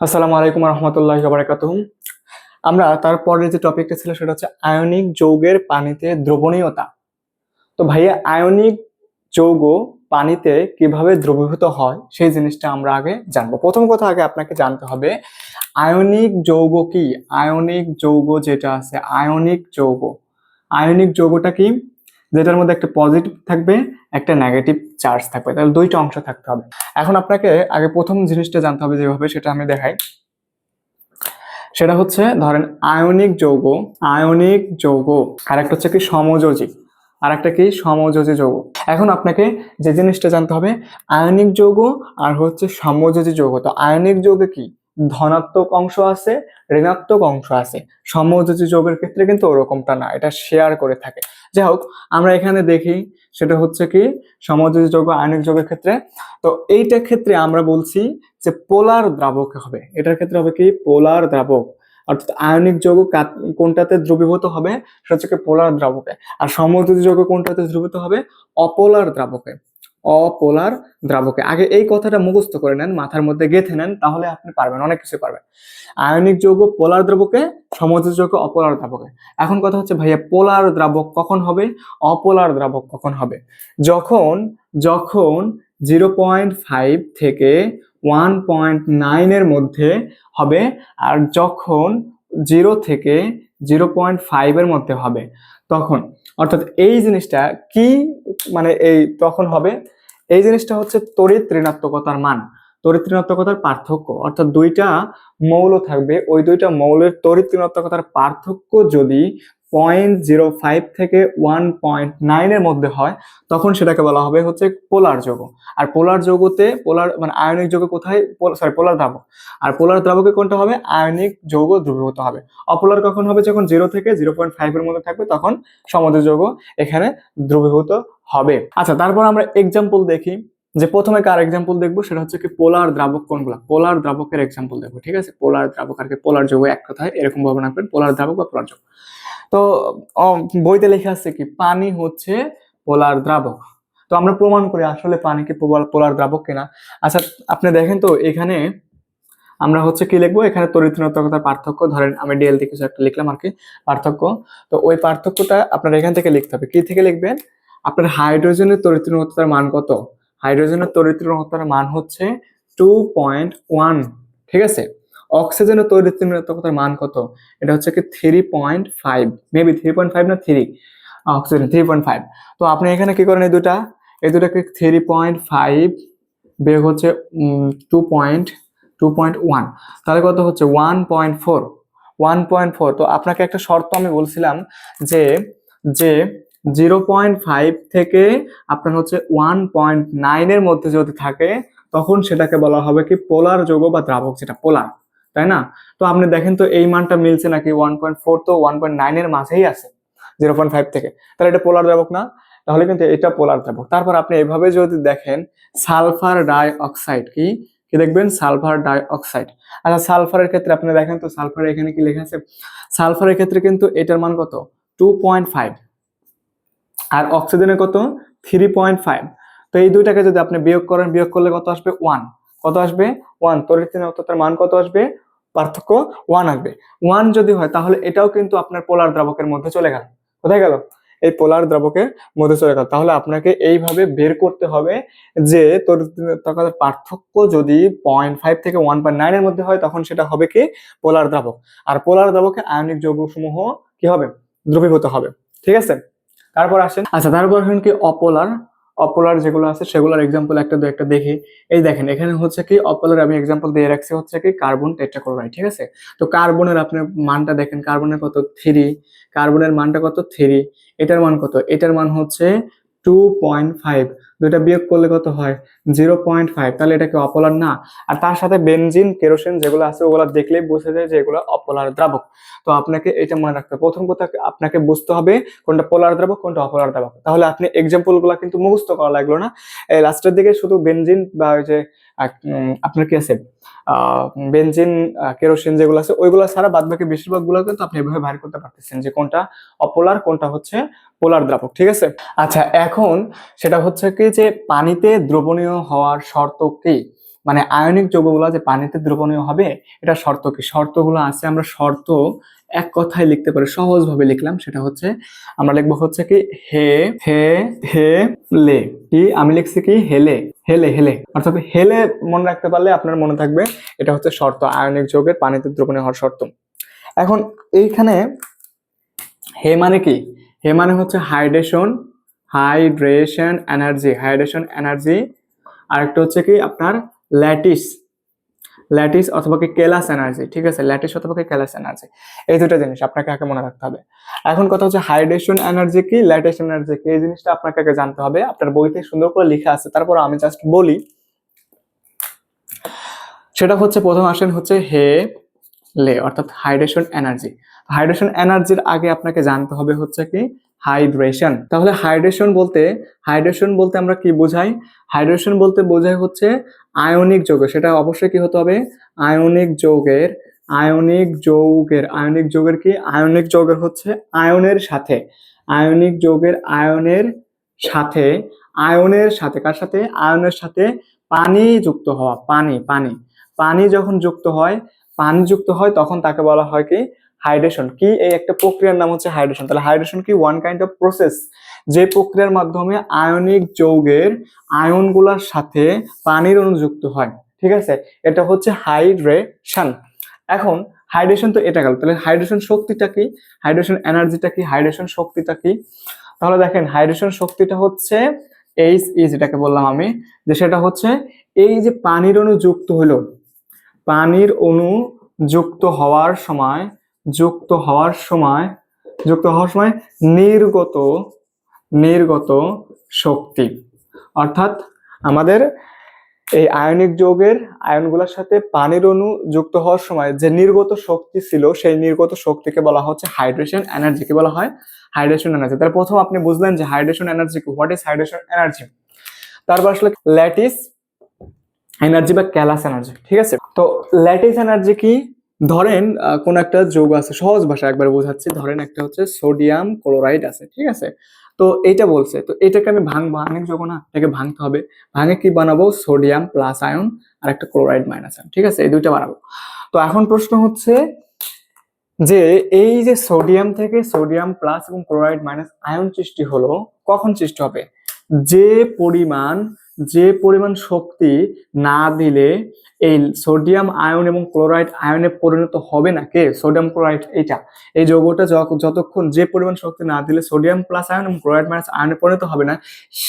আসসালামু আলাইকুম রহমতুল্লাহ বারাকাতুহ। আমরা তারপরে যে টপিকটা ছিল সেটা হচ্ছে আয়নিক যৌগের পানিতে দ্রবণীয়তা। তো ভাইয়া, আয়নিক যৌগ পানিতে কীভাবে দ্রবীভূত হয় সেই জিনিসটা আমরা আগে জানব। প্রথম কথা আগে আপনাকে জানতে হবে, আয়নিক যৌগ কি? আয়নিক যৌগ যেটা আছে, আয়নিক যৌগ। আয়নিক যৌগটা কি? যেটার মধ্যে একটা পজিটিভ থাকবে, একটা নেগেটিভ চার্জ থাকবে। তাহলে দুইটা অংশ থাকতে হবে। এখন আপনাকে আগে প্রথম জিনিসটা জানতে হবে যেভাবে সেটা আমি দেখাই। সেটা হচ্ছে, ধরেন আয়নিক যৌগ আয়নিক যৌগ। আর একটা হচ্ছে কি সমযোজী। আর একটা কি সমযোজী যৌগ। এখন আপনাকে যে জিনিসটা জানতে হবে, আয়নিক যৌগ আর হচ্ছে সমযোজী যৌগ। তো আয়নিক যৌগে কি? ধনাত্মক অংশ আছে, ঋণাত্মক অংশ আছে। সমযোজী যৌগের ক্ষেত্রে কিন্তু ওরকমটা না। এটা শেয়ার করে থাকে। যাই হোক, আমরা এখানে দেখি, সেটা হচ্ছে কি, সমযোজী যৌগ আয়নিক যৌগের ক্ষেত্রে। তো এইটা ক্ষেত্রে আমরা বলছি যে পোলার দ্রাবক হবে। এটার ক্ষেত্রে হবে কি? পোলার দ্রাবক। অর্থাৎ আয়নিক যৌগ কোনটাতে দ্রবীভূত হবে? সেটা হচ্ছে পোলার দ্রাবকে। আর সমযোজী যৌগ কোনটাতে দ্রবীভূত হবে? অপোলার দ্রাবকে। অপোলার দ্রাবকে। আগে এই কথাটা মুখস্থ করে নেন, মাথার মধ্যে গেঁথে নেন, তাহলে আপনি পারবেন, অনেক কিছু পারবেন। আয়নিক যৌগ পোলার দ্রাবকে সমযোজী যৌগ অপোলার দ্রাবকে। এখন কথা হচ্ছে, ভাইয়া, পোলার দ্রাবক কখন হবে? অপোলার দ্রাবক কখন হবে? যখন যখন জিরো পয়েন্ট ফাইভ থেকে ওয়ান পয়েন্ট নাইনের মধ্যে হবে, আর যখন জিরো থেকে জিরো পয়েন্ট ফাইভের মধ্যে হবে, তখন। অর্থাৎ এই জিনিসটা কি মানে এই তখন হবে? এই জিনিসটা হচ্ছে তড়িৎ ঋণাত্মকতার মান। তড়িৎ ঋণাত্মকতার পার্থক্য। অর্থাৎ দুইটা মৌল থাকবে। ওই দুইটা মৌলের তড়িৎ ঋণাত্মকতার পার্থক্য যদি পয়েন্ট জিরো ফাইভ থেকে ওয়ান পয়েন্ট নাইনের মধ্যে হয়, তখন সেটাকে বলা হবে হচ্ছে পোলার যৌগ। আর পোলার যৌগতে, পোলার মানে আয়নিক যৌগ কোথায়? সরি পোলার দ্রাবক। আর পোলার দ্রাবকে কোনটা হবে? আয়নিক যৌগ দ্রবীভূত হবে। অপোলার কখন হবে? যখন জিরো থেকে জিরো পয়েন্ট ফাইভের মধ্যে থাকবে, তখন সমুদ্র যৌগ এখানে দ্রবীভূত হবে। আচ্ছা তারপর আমরা এক্সাম্পল দেখি। যে প্রথমে কার এক্সাম্পল দেখব? সেটা হচ্ছে কি পোলার দ্রাবক কোনগুলা? পোলার দ্রাবকের এক্সাম্পল দেখব, ঠিক আছে? পোলার দ্রাবক আর কি, পোলার যৌগ এক কথায় এরকম ভাবে রাখবেন, পোলার দ্রাবক বা পোলার যৌগ। তো বইতে লেখা আছে কি, পানি হচ্ছে পোলার দ্রাবক। তো আমরা প্রমাণ করি আসলে পানি কি পোলার দ্রাবক কিনা। আচ্ছা আপনি দেখেন তো, এখানে আমরা হচ্ছে কি লিখব? এখানে তরিতনতার পার্থক্য, ধরেন আমি ডিএল থেকে একটা লিখলাম আর কি, পার্থক্য। তো ওই পার্থক্যটা আপনার এখান থেকে লিখতে হবে। কি থেকে লিখবেন? আপনার হাইড্রোজেনের তরিতনতার মান কত? হাইড্রোজেনের তরিতনতার মান হচ্ছে টু পয়েন্ট ওয়ান ঠিক আছে? অক্সিজেনের তরিতনতার মান কত? এটা হচ্ছে কি three point five maybe three point five না three oxygen three point five তো আপনি এখানে কি করেন এই দুটা এই দুটাকে থ্রি পয়েন্ট ফাইভ বের হচ্ছে two point two point one তাহলে কত হচ্ছে? One point four one point four তো আপনাকে একটা শর্ত আমি বলছিলাম যে যে জিরো পয়েন্ট ফাইভ থেকে আপনার হচ্ছে ওয়ান পয়েন্ট নাইনের মধ্যে যদি থাকে, তখন সেটাকে বলা হবে কি পোলার যৌগ বা দ্রাবক, যেটা পোলার, তাই না? তো আপনি দেখেন তো এই মানটা মিলছে নাকি ওয়ান পয়েন্ট ফোর তো ওয়ান পয়েন্ট নাইনের মাঝেই আছে, জিরো পয়েন্ট ফাইভ থেকে। তাহলে এটা পোলার দ্রাবক না? তাহলে কিন্তু এটা পোলার দ্রাবক। তারপর আপনি এভাবে যদি দেখেন, সালফার ডাই অক্সাইড কি? কি দেখবেন? সালফার ডাই অক্সাইড আচ্ছা সালফারের ক্ষেত্রে আপনি দেখেন তো সালফার এখানে কি লেখা আছে? সালফারের ক্ষেত্রে কিন্তু এটার মান কত? Two point five. আর অক্সিজেনের কত? থ্রি পয়েন্ট ফাইভ তো এই দুইটাকে যদি আপনি বিয়োগ করেন, বিয়োগ করলে কত আসবে? ওয়ান কত আসবে? ওয়ান তরিতনতার মান কত আসবে? পার্থক্য ওয়ান আসবে। ওয়ান যদি হয়, তাহলে এটাও কিন্তু আপনার পোলার দ্রাবকের মধ্যে চলে গেল। কোথায় গেল? এই পোলার দ্রাবকের মধ্যে চলে গেল। তাহলে আপনাকে এইভাবে বের করতে হবে যে তরিতনতার পার্থক্য যদি পয়েন্ট ফাইভ থেকে ওয়ান পয়েন্ট নাইনের মধ্যে হয়, তখন সেটা হবে কি? পোলার দ্রাবক। আর পোলার দ্রাবকে আয়নিক যৌগসমূহ কি হবে? দ্রবীভূত হবে। ঠিক আছে? তারপর আসেন আচ্ছা তারপর আসেন কি অপোলার অপোলার যেগুলো আছে সেগুলোর এক্সাম্পল একটা দু একটা দেখি। এই দেখেন, এখানে হচ্ছে কি অপোলার আমি এক্সাম্পল দিয়ে রাখছি হচ্ছে কি কার্বন টেট্রাক্লোরাইড ঠিক আছে? তো কার্বনের আপনি মানটা দেখেন কার্বনের কত থ্রি কার্বনের মানটা কত থ্রি এটার মান কত? এটার মান হচ্ছে টু পয়েন্ট ফাইভ বিয়োগ করলে কত হয়? জিরো পয়েন্ট ফাইভ তাহলে এটা কি অপোলার না? আর তার সাথে বেনজিন কেরোসিন যেগুলো আছে, ওগুলো দেখলেই বোঝা যায় যে এগুলো অপোলার দ্রাবক। তো আপনাকে এটা মনে রাখতে হবে। প্রথম কথা, আপনাকে বুঝতে হবে কোনটা পোলার দ্রাবক, কোনটা অপলার দ্রাবক। তাহলে আপনি এক্সাম্পলগুলা কিন্তু মুখস্থ করা লাগল না। এই লাস্টের দিকে শুধু বেনজিন বা ওই যে আপনার কি আছে? আহ, বেনজিন কেরোসিন যেগুলো আছে ওইগুলো ছাড়া বাদ বাকি বেশিরভাগগুলো কিন্তু আপনি এভাবে বাইর করতে পারতেছেন যে কোনটা অপোলার কোনটা হচ্ছে পোলার দ্রাবক ঠিক আছে? আচ্ছা এখন সেটা হচ্ছে কি যে পানিতে দ্রবণীয় হওয়ার শর্ত কি? মানে আয়নিক যৌগগুলো যে পানিতে দ্রবণীয় হবে, এটা শর্ত কি? শর্তগুলো আছে, আমরা শর্ত এক কথায় লিখতে পারি, সহজভাবে লিখলাম, সেটা হচ্ছে আমরা লিখব হচ্ছে কি, হে হে হে, লে। কি? আমি লিখছি কি, হেলে। হেলে হেলে। অর্থাৎ হেলে মনে রাখতে পারলে আপনার মনে থাকবে, এটা হচ্ছে শর্ত, আয়নিক যৌগের পানিতে দ্রবণীয় হওয়ার শর্ত। এখন এইখানে হে মানে কি? হে মানে হচ্ছে hydration hydration energy hydration energy. আরেকটা হচ্ছে কি, আপনার ল্যাটিস ল্যাটিস অথবা কি কেলাস এনার্জি, ঠিক আছে? ল্যাটিস অথবা কি কেলাস এনার্জি, এই দুটো জিনিস আপনাকে আগে মনে রাখতে হবে। এখন কথা হচ্ছে হাইড্রেশন এনার্জি কি, ল্যাটিস এনার্জি কি, এই জিনিসটা আপনাকে আগে জানতে হবে। আপনার বইতে সুন্দর করে লেখা আছে, তারপর আমি জাস্ট বলি, সেটা হচ্ছে প্রথম আসেন হচ্ছে হে, লে, অর্থাৎ হাইড্রেশন এনার্জি। হাইড্রেশন এনার্জির আগে আপনাকে জানতে হবে হচ্ছে কি হাইড্রেশন। তাহলে হাইড্রেশন বলতে হাইড্রেশন বলতে আমরা কি বোঝাই? হাইড্রেশন বলতে বোঝাই হচ্ছে আয়নিক যৌগ সেটা অবশ্যই কি হতে হবে? আয়নিক যৌগের আয়নিক যৌগের আয়নিক যৌগের কি? আয়নিক যৌগের হচ্ছে আয়নের সাথে। আয়নিক যৌগের আয়নের সাথে আয়নের সাথে, কার সাথে? আয়নের সাথে পানি যুক্ত হওয়া, পানি পানি। পানি যখন যুক্ত হয়, পানি যুক্ত হয়, তখন তাকে বলা হয় কি? হাইড্রেশন কি এই একটা প্রক্রিয়ার নাম হচ্ছে হাইড্রেশন তাহলে হাইড্রেশন কি? ওয়ান কাইন্ড অফ প্রসেস যে প্রক্রিয়ার মাধ্যমে আয়নিক যৌগের আয়নগুলোর সাথে পানির অনুযুক্ত হয়। ঠিক আছে? এটা হচ্ছে হাইড্রেশন এখন হাইড্রেশন তো এটা গেল। তাহলে হাইড্রেশন শক্তিটা কি? হাইড্রেশন এনার্জিটা কি? হাইড্রেশন শক্তিটা কি? তাহলে দেখেন হাইড্রেশন শক্তিটা হচ্ছে এইচ ই যেটাকে বললাম আমি, যে সেটা হচ্ছে এই যে পানির অণু যুক্ত হলো, পানির অণু যুক্ত হওয়ার সময় যুক্ত হওয়ার সময়, যুক্ত হওয়ার সময় নির্গত নির্গত শক্তি। অর্থাৎ আমাদের এই আয়নিক যৌগের আয়নগুলোর সাথে পানির অণু যুক্ত হওয়ার সময় যে নির্গত শক্তি ছিল, সেই নির্গত শক্তিকে বলা হচ্ছে হাইড্রেশন এনার্জিকে বলা হয়? Hydration energy. তাহলে প্রথম আপনি বুঝলেন যে হাইড্রেশন এনার্জি কি। What is hydration energy? তারপর আসলে ল্যাটিস এনার্জি বা ক্যালাস এনার্জি। ঠিক আছে? তো ল্যাটিস এনার্জি কি? ধরেন কোন একটা যৌগ আছে, সহজ ভাষা একবার বোঝাচ্ছি, ধরেন একটা হচ্ছে সোডিয়াম ক্লোরাইড আছে, ঠিক আছে? তো এটা বলছে, তো এটাকে আমি ভাঙ অনেক যৌগ না? এটাকে ভাঙতে হবে। ভাঙে কি বানাবো? সোডিয়াম প্লাস আয়ন আর একটা ক্লোরাইড মাইনাস আয়ন, ঠিক আছে? এই দুইটা বানাবো। তো এখন প্রশ্ন হচ্ছে যে, এই যে সোডিয়াম থেকে সোডিয়াম প্লাস এবং ক্লোরাইড মাইনাস আয়ন সৃষ্টি হলো, কখন সৃষ্টি হবে? যে পরিমাণ যে পরিমাণ শক্তি না দিলে এই সোডিয়াম আয়ন এবং ক্লোরাইড আয়নে পরিণত হবে না কে? সোডিয়াম ক্লোরাইড এইটা। এই যৌগটা যতক্ষণ যে পরিমাণ শক্তি না দিলে সোডিয়াম প্লাস আয়ন এবং ক্লোরাইড মাইনাস আয়নে পরিণত হবে না,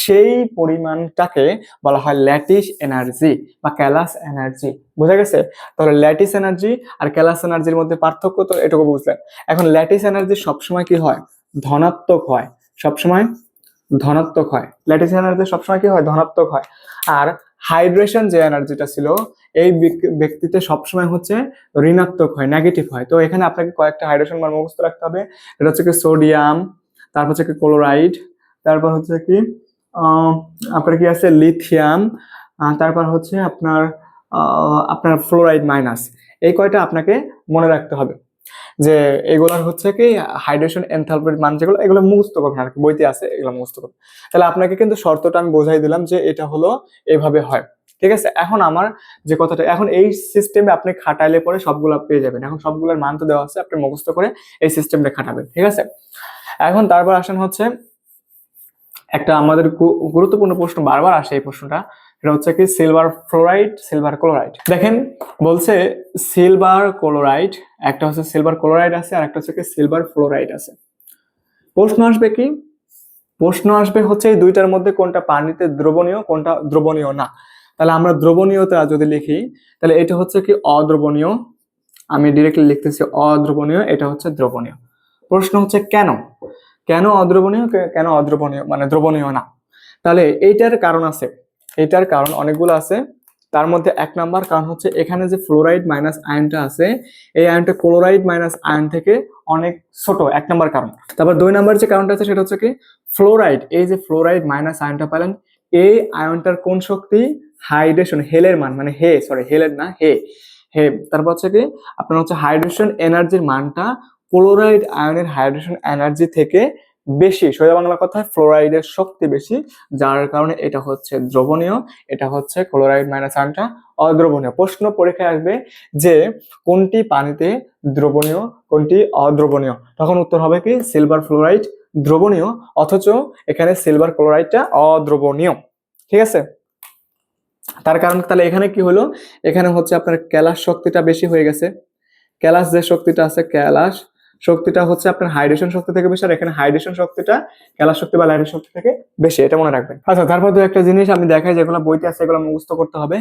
সেই পরিমাণটাকে বলা হয় ল্যাটিস এনার্জি বা ক্যালাস এনার্জি। বোঝা গেছে? তাহলে ল্যাটিস এনার্জি আর ক্যালাস এনার্জির মধ্যে পার্থক্য তো এটুকু বুঝলেন। এখন ল্যাটিস এনার্জি সবসময় কি হয়? ধনাত্মক হয়। সবসময় ধনাত্মক হয়। ল্যাটিস এনার্জি সবসময় কি হয়? ধনাত্মক হয়। আর হাইড্রেশন যে এনার্জিটা ছিল, এই ব্যক- ব্যক্তিতে সবসময় হচ্ছে ঋণাত্মক হয় নেগেটিভ হয়। তো এখানে আপনাকে কয়েকটা হাইড্রেশন মান মুখস্থ রাখতে হবে। এটা হচ্ছে কি সোডিয়াম, তারপর হচ্ছে কি ক্লোরাইড, তারপর হচ্ছে কি আপনার কি আছে? লিথিয়াম তারপর হচ্ছে আপনার আপনার ফ্লোরাইড মাইনাস। এই কয়টা আপনাকে মনে রাখতে হবে। যে এগুলার হচ্ছে কি হাইড্রেশন এনথালপির মান যেগুলো, এগুলো মুখস্থ করবেন আর কি, বইতে আছে এগুলো মুখস্থ করবেন। তাহলে আপনাকে কিন্তু শর্তটা আমি বোঝাই দিলাম যে এটা হলো এভাবে হয়। ঠিক আছে? এখন আমার যে কথাটা, এখন এই সিস্টেমে আপনি খাটাইলে পরে সবগুলা পেয়ে যাবেন। এখন সবগুলোর মান তো দেওয়া আছে, আপনি মুখস্থ করে এই সিস্টেমটা খাটাবেন। ঠিক আছে? এখন তারপর আসেন হচ্ছে একটা আমাদের গুরুত্বপূর্ণ প্রশ্ন, বারবার আসে এই প্রশ্নটা। এটা হচ্ছে কি সিলভার ফ্লোরাইড সিলভার ক্লোরাইড দেখেন, বলছে সিলভার ক্লোরাইড একটা হচ্ছে সিলভার ক্লোরাইড আছে, আর একটা হচ্ছে কি সিলভার ফ্লোরাইড আছে। প্রশ্ন আসবে কি? প্রশ্ন আসবে হচ্ছে এই দুইটার মধ্যে কোনটা পানিতে দ্রবণীয়, কোনটা দ্রবণীয় না। তাহলে আমরা দ্রবণীয়তা যদি লিখি, তাহলে এটা হচ্ছে কি অদ্রবণীয়। আমি ডিরেক্টলি লিখতেছি অদ্রবণীয়, এটা হচ্ছে দ্রবণীয়। প্রশ্ন হচ্ছে কেন? কেন অদ্রবণীয়? কেন অদ্রবণীয়? মানে দ্রবণীয় না। তাহলে এইটার কারণ আছে। এইটার কারণ অনেকগুলো আছে। তার মধ্যে এক নাম্বার কারণ হচ্ছে এখানে যে ফ্লোরাইড মাইনাস আয়নটা আছে, এই আয়নটা ক্লোরাইড মাইনাস আয়ন থেকে অনেক ছোট, এক নাম্বার কারণ। তারপর দুই নাম্বার যে কারণটা আছে সেটা হচ্ছে কি ফ্লোরাইড এই যে ফ্লোরাইড মাইনাস আয়নটা পেলেন এই আয়নটার কোন শক্তি? হাইড্রেশন হেলের মান মানে হে সরি হেলের না হে হে তারপর হচ্ছে কি, আপনার হচ্ছে হাইড্রেশন এনার্জির মানটা ক্লোরাইড আয়নের হাইড্রেশন এনার্জি থেকে বেশি, সোজা বাংলা কথায় ফ্লোরাইডের শক্তি বেশি, যার কারণে এটা হচ্ছে দ্রবণীয়, এটা হচ্ছে ক্লোরাইড মাইনাস আনটা অদ্রবণীয়। প্রশ্ন পরীক্ষায় আসবে যে কোনটি পানিতে দ্রবণীয়, কোনটি অদ্রবণীয়? তখন উত্তর হবে কি? সিলভার ফ্লোরাইড দ্রবণীয়, অথচ এখানে সিলভার ক্লোরাইডটা অদ্রবণীয়। ঠিক আছে? তার কারণ তাহলে এখানে কি হলো? এখানে হচ্ছে আপনার ক্যালাস শক্তিটা বেশি হয়ে গেছে। ক্যালাস যে শক্তিটা আছে, ক্যালাস শক্তিটা হচ্ছে আপনার হাইড্রেশন শক্তি থেকে বেশি, আর এখানে হাইড্রেশন শক্তিটা ক্যালাস শক্তি বা লাইটের শক্তি থেকে বেশি, এটা মনে রাখবেন। আচ্ছা তারপর দু একটা জিনিস আমি দেখাই, যেগুলো বইতে আছে, এগুলো মুখস্থ করতে হবে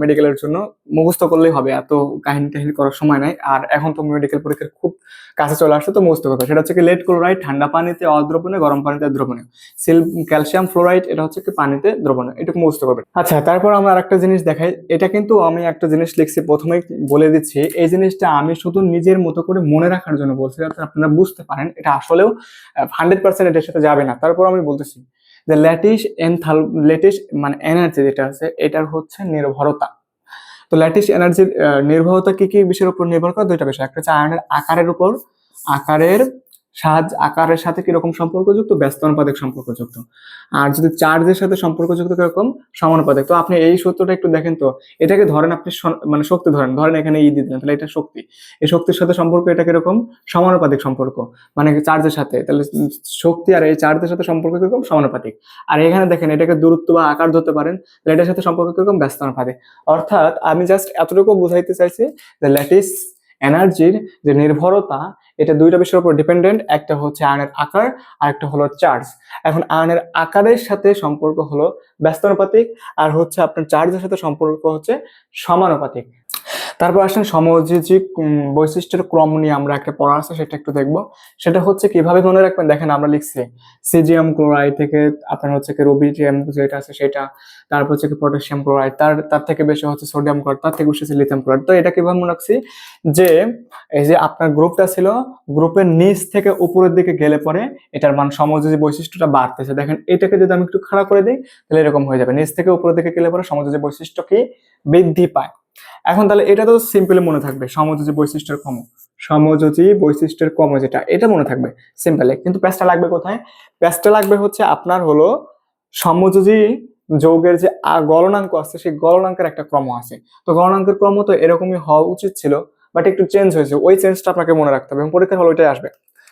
মেডিকেলের জন্য। মুখস্থ করলেই হবে, এত কাহিনী টাহিনী করার সময় নাই। আর এখন তো মেডিকেল পরীক্ষার খুব কাছে চলে আসছে, তো মুখস্থ করতে। সেটা হচ্ছে কি লেড ক্লোরাইড ঠান্ডা পানিতে, অদ্রবণীয়, গরম পানিতে দ্রবণীয়। সিল ক্যালসিয়াম ফ্লোরাইড এটা হচ্ছে কি পানিতে দ্রবণীয়, এটুকু মুখস্থ করবেন। আচ্ছা তারপর আমরা আরেকটা জিনিস দেখাই, এটা কিন্তু আমি একটা জিনিস লিখছি, প্রথমেই বলে দিচ্ছি, এই জিনিসটা আমি শুধু নিজের মতো করে মনে রাখার জন্য বলছি যাতে আপনারা বুঝতে পারেন, এটা আসলেও হান্ড্রেড পার্সেন্ট এটার সাথে যাবে না। তারপর আমি বলতেছি যে ল্যাটিস এনথাল ল্যাটিস মানে এনার্জি যেটা আছে, এটার হচ্ছে নির্ভরতা। তো ল্যাটিস এনার্জির নির্ভরতা কি কি বিষয়ের উপর নির্ভর করে? দুইটা বিষয়। একটা হচ্ছে আয়নের আকারের উপর, আকারের সাহায্য আকারের সাথে কীরকম সম্পর্কযুক্ত? ব্যস্ত অনুপাতিক সম্পর্কযুক্ত। আর যদি চার্জের সাথে সম্পর্কযুক্ত কীরকম? সমানুপাতিক। তো আপনি এই সূত্রটা একটু দেখেন তো, এটাকে ধরেন আপনি মানে শক্তি ধরেন ধরেন এখানে ই দিয়ে দিলেন, তাহলে এটা শক্তি। এই শক্তির সাথে সম্পর্ক এটা কীরকম? সমানুপাতিক সম্পর্ক। মানে চার্জের সাথে, তাহলে শক্তি আর এই চার্জের সাথে সম্পর্ক কীরকম? সমানুপাতিক। আর এখানে দেখেন এটাকে দূরত্ব বা আকার ধরতে পারেন, তাহলে এটার সাথে সম্পর্ক কীরকম? ব্যস্ত অনুপাতিক। অর্থাৎ আমি জাস্ট এতটুকু বুঝাইতে চাইছি যে ল্যাটিস এনার্জির যে নির্ভরতা, এটা দুইটা বিষয়ের উপর ডিপেন্ডেন্ট একটা হচ্ছে আয়নের আকার আর একটা হলো চার্জ এখন আয়নের আকারের সাথে সম্পর্ক হলো ব্যস্তানুপাতিক আর হচ্ছে আপনার চার্জের সাথে সম্পর্ক হচ্ছে সমানুপাতিক। তারপর আসেন সমযোজিক বৈশিষ্ট্যের ক্রম নিয়ে আমরা একটা পড়া আছে, সেটা একটু দেখব। সেটা হচ্ছে কীভাবে মনে রাখবেন, দেখেন আমরা লিখছি সিজিয়াম ক্লোরাইড থেকে আপনার হচ্ছে কি রুবিডিয়াম যেটা আছে সেটা, তারপর হচ্ছে কি পটাশিয়াম ক্লোরাইড, তার তার থেকে বেশি হচ্ছে সোডিয়াম ক্লোরাইড, তার থেকে বেশি হচ্ছে লিথিয়াম ক্লোরাইড। তো এটা কীভাবে মনে রাখছি যে, এই যে আপনার গ্রুপটা ছিল, গ্রুপের নিচ থেকে উপরের দিকে গেলে পরে এটার মান সমযোজী বৈশিষ্ট্যটা বাড়তেছে। দেখেন এটাকে যদি আমি একটু খাড়া করে দিই, তাহলে এরকম হয়ে যাবে। নিচ থেকে উপরের দিকে গেলে পরে সমযোজী বৈশিষ্ট্য কি? বৃদ্ধি পায়। এখন তাহলে এটা তো সিম্পলি মনে থাকবে। সমযোজী বৈশিষ্ট্যের কম। সমযোজী বৈশিষ্ট্যের কম যেটা এটা মনে থাকবে। সিম্পলি কিন্তু প্যাচটা লাগবে কোথায়? প্যাচটা লাগবে হচ্ছে আপনার হলো সমযোজী যৌগের যে গলনাঙ্ক আছে, সেই গলনাঙ্কের একটা ক্রম আছে। তো গলনাঙ্কের ক্রম তো এরকমই হওয়া উচিত ছিল বাট একটু চেঞ্জ হয়েছে। ওই চেঞ্জটা আপনাকে মনে রাখতে হবে এবং পরীক্ষার হল ওইটাই আসবে।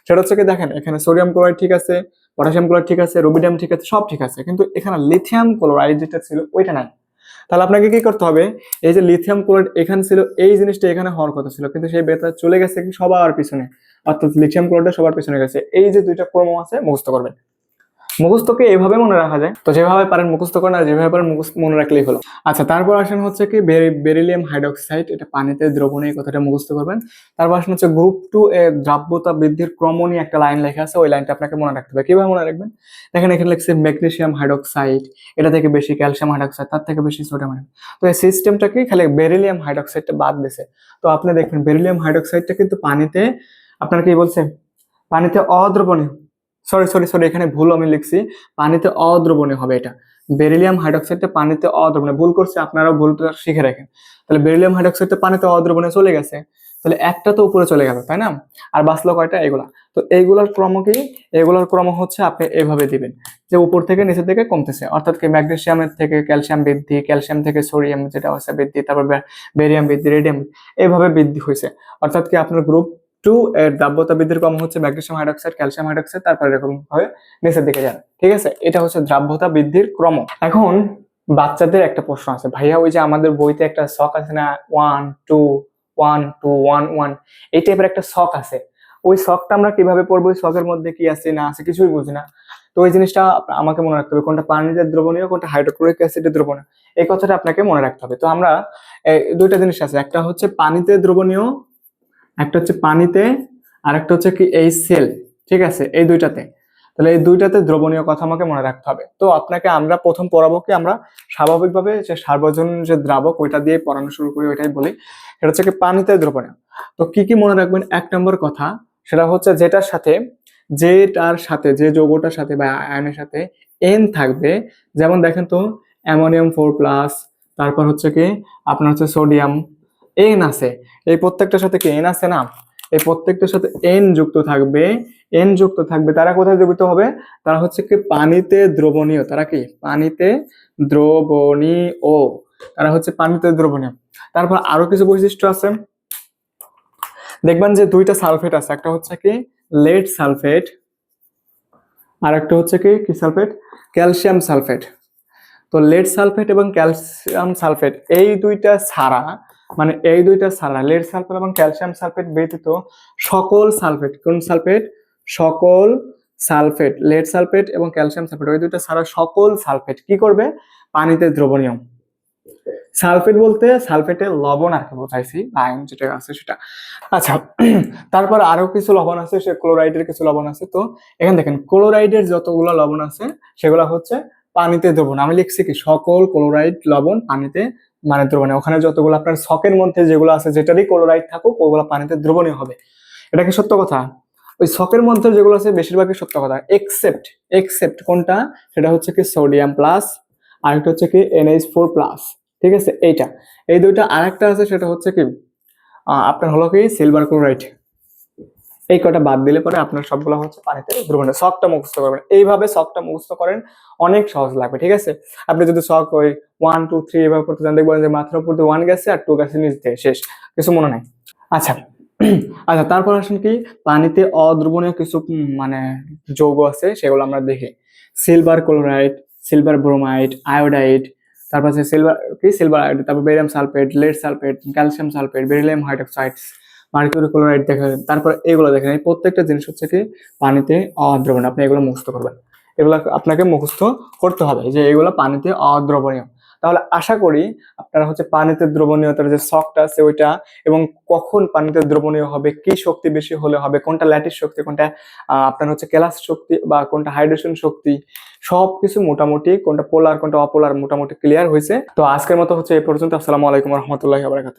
সেটা হচ্ছে কি, দেখেন, এখানে সোডিয়াম ক্লোরাইড ঠিক আছে পটাশিয়াম ক্লোরাইড ঠিক আছে রুবিডিয়াম ঠিক আছে, সব ঠিক আছে। কিন্তু এখানে লিথিয়াম ক্লোরাইড যেটা ছিল, ওইটা নাই। তাহলে আপনাকে কি করতে হবে? এই যে লিথিয়াম ক্লোরাইড এখানে ছিল, এই জিনিসটা এখানে হওয়ার কথা ছিল, কিন্তু সেই বেতার চলে গেছে সবার পিছনে। অর্থাৎ লিথিয়াম ক্লোরাইডটা সবার পিছনে গেছে। এই যে দুইটা ক্রম আছে, মুখস্থ করবেন। মুখস্থকে এইভাবে মনে রাখা যায়। তো যেভাবে পারেন মুখস্থ করেন আর যেভাবে পারেন মনে রাখলেই হলো। আচ্ছা তারপর আসেন হচ্ছে কি বেরি- বেরিলিয়াম হাইড্রোক্সাইড এটা পানিতে দ্রবণে এই কথাটা মুখস্থ করবেন। তারপর আসেন হচ্ছে গ্রুপ টু এ দ্রাব্যতা বৃদ্ধির ক্রম নিয়ে একটা লাইন লেখা আছে, ওই লাইনটা আপনাকে মনে রাখতে হবে। কীভাবে মনে রাখবেন? দেখেন এখানে লিখছে ম্যাগনেসিয়াম হাইড্রোক্সাইড এটা থেকে বেশি ক্যালসিয়াম হাইড্রোক্সাইড তার থেকে বেশি সোডিয়াম হাইড্রোক্সাইড তো এই সিস্টেমটা কি খালি বেরিলিয়াম হাইড্রোক্সাইডটা বাদ দিয়েছে। তো আপনি দেখবেন বেরিলিয়াম হাইড্রোক্সাইডটা কিন্তু পানিতে, আপনার কি বলছে? পানিতে অদ্রবণীয়। সরি সরি সরি এখানে ভুল আমি লিখছি। পানিতে অদ্রবণীয় হবে এটা। বেরিলিয়াম হাইড্রোক্সাইডটা পানিতে অদ্রবণীয় ভুল করছে, আপনারাও ভুলটা শিখে রাখেন। তাহলে বেরিলিয়াম হাইড্রোক্সাইডটা পানিতে অদ্রবণীয় চলে গেছে। তাহলে একটা তো উপরে চলে গেল, তাই না? আর বাঁচলো কয়টা? এগুলা। তো এইগুলার ক্রম কি? এগুলার ক্রম হচ্ছে আপনি এভাবে দিবেন, যে উপর থেকে নিচের থেকে কমতেছে। অর্থাৎ কি ম্যাগনেসিয়ামের থেকে ক্যালসিয়াম বৃদ্ধি, ক্যালসিয়াম থেকে সোডিয়াম যেটা আছে বৃদ্ধি, তারপর বেরিয়াম বৃদ্ধি রেডিয়াম এইভাবে বৃদ্ধি হয়েছে। অর্থাৎ কি আপনার গ্রুপ টু এর দ্রাব্যতা বৃদ্ধির ক্রম হচ্ছে ম্যাগনেসিয়াম হাইড্রোক্সাইড, ক্যালসিয়াম হাইড্রোক্সাইড, তারপর এরকম ভাবে নিচের দিকে যাবে ঠিক আছে? এটা হচ্ছে দ্রাব্যতা বৃদ্ধির ক্রম। এখন বাচ্চাদের একটা প্রশ্ন আছে। ভাইয়া, ওই যে আমাদের বইতে একটা শখ আছে না? One two one two one one এই টাইপের একটা শখ আছে। ওই শখটা আমরা কীভাবে পড়ব? ওই শখের মধ্যে কি আছে, না আছে, কিছুই বুঝি না। তো ওই জিনিসটা আমাকে মনে রাখতে হবে, কোনটা পানিতে দ্রবণীয়, কোনটা হাইড্রোক্লোরিক অ্যাসিডের দ্রবণীয়। এই কথাটা আপনাকে মনে রাখতে হবে। তো আমরা দুইটা জিনিস আছে। একটা হচ্ছে পানিতে দ্রবণীয় একটা হচ্ছে পানিতে আর একটা হচ্ছে কি এই সেল, ঠিক আছে? এই দুইটাতে। তাহলে এই দুইটাতে দ্রবণীয় কথা আমাকে মনে রাখতে হবে। তো আপনাকে আমরা প্রথম পড়াবো কি আমরা স্বাভাবিকভাবে যে সার্বজন যে দ্রাবক, ওইটা দিয়ে পড়ানো শুরু করি, ওইটাই বলি। সেটা হচ্ছে কি পানিতে দ্রবণীয়। তো কি কি মনে রাখবেন? এক নম্বর কথা সেটা হচ্ছে যেটার সাথে যেটার সাথে, যে যৌগটার সাথে বা আয়নের সাথে এন থাকবে, যেমন দেখেন তো অ্যামোনিয়াম ফোর প্লাস, তারপর হচ্ছে কি আপনার হচ্ছে সোডিয়াম এন আছে। এই প্রত্যেকটার সাথে কি এন আছে না? এই প্রত্যেকটার সাথে এন যুক্ত থাকবে। এন যুক্ত থাকবে। তারা কোথায় দ্রবীভূত হবে? তারা হচ্ছে কি পানিতে দ্রবণীয়। তারা কি? পানিতে দ্রবণীয়। তারা হচ্ছে পানিতে দ্রবণীয়। তারপর আরও কিছু বৈশিষ্ট্য আছে। দেখবেন যে দুইটা সালফেট আছে। একটা হচ্ছে কি লেড সালফেট আর একটা হচ্ছে কি কি সালফেট? Calcium sulphate. তো লেড সালফেট এবং ক্যালসিয়াম সালফেট, এই দুইটা ছাড়া মানে এই দুইটা ছাড়া লেড সালফেট এবং ক্যালসিয়াম সালফেট ব্যতীত সকল সালফেট, কোন সালফেট? সকল সালফেট, লেড সালফেট এবং ক্যালসিয়াম সালফেট। ওই দুইটা ছাড়া সকল সালফেট কি করবে? পানিতে দ্রবণীয়। সালফেট বলতে সালফেটের লবণ আর কি বোঝাইছি আয়ন যেটা আছে সেটা। আচ্ছা তারপর আরও কিছু লবণ আছে, সে ক্লোরাইডের কিছু লবণ আছে। তো এখানে দেখেন, ক্লোরাইডের যতগুলো লবণ আছে, সেগুলো হচ্ছে পানিতে দ্রবণ। আমি লিখছি কি, সকল ক্লোরাইড লবণ পানিতে মানে দ্রবণে। ওখানে যতগুলো আপনার শকের মধ্যে যেগুলো আছে, যেটারই ক্লোরাইড থাকুক, ওগুলো পানিতে দ্রবণীয় হবে। এটা কি সত্য কথা? ওই শকের মধ্যে যেগুলো আছে, বেশিরভাগই সত্য কথা। এক্সেপ্ট এক্সেপ্ট কোনটা? সেটা হচ্ছে কি সোডিয়াম প্লাস আরেকটা হচ্ছে কি এনএইচ ফোর প্লাস ঠিক আছে? এইটা। এই দুইটা আরেকটা আছে, সেটা হচ্ছে কি আপনার হলো কি সিলভার ক্লোরাইড এই কটা বাদ দিলে পরে আপনার সবগুলো হচ্ছে পানিতে দ্রবণীয় শকটা মুখস্থ করবেন। এইভাবে শকটা মুখস্থ করেন, অনেক সহজ লাগবে, ঠিক আছে? আপনি যদি শক ওই ওয়ান টু থ্রি এভাবে করতে চান, দেখবেন যে মাথার উপর ওয়ান গেছে আর টু গেছে নিচ থেকে শেষ, কিছু মনে নাই। আচ্ছা আচ্ছা তারপর আসেন কি? পানিতে অদ্রবণীয় কিছু মানে যৌগ আছে, সেগুলো আমরা দেখি। Silver chloride silver bromide iodide তারপর সিলভার কি? সিলভার আয়োডাইড তারপর barium sulphate lead sulphate calcium sulphate beryllium hydroxides mercury chloride দেখেন, তারপর এগুলো দেখেন, এই প্রত্যেকটা জিনিস হচ্ছে কি পানিতে অদ্রবণীয়, আপনি এগুলো মুখস্থ করবেন। এগুলো আপনাকে মুখস্থ করতে হবে যে এগুলো পানিতে অদ্রবণীয়। তাহলে আশা করি আপনারা হচ্ছে পানিতে দ্রবণীয়তার যে শকটা আছে ওইটা, এবং কখন পানিতে দ্রবণীয় হবে, কি শক্তি বেশি হলে হবে, কোনটা ল্যাটিস শক্তি, কোনটা আপনার হচ্ছে কেলাস শক্তি বা কোনটা হাইড্রেশন শক্তি, সবকিছু মোটামুটি, কোনটা পোলার, কোনটা অপোলার মোটামুটি ক্লিয়ার হয়েছে। তো আজকের মতো হচ্ছে এই পর্যন্ত, আসসালামু আলাইকুম রহমতুল্লাহ বারাকাতুহু।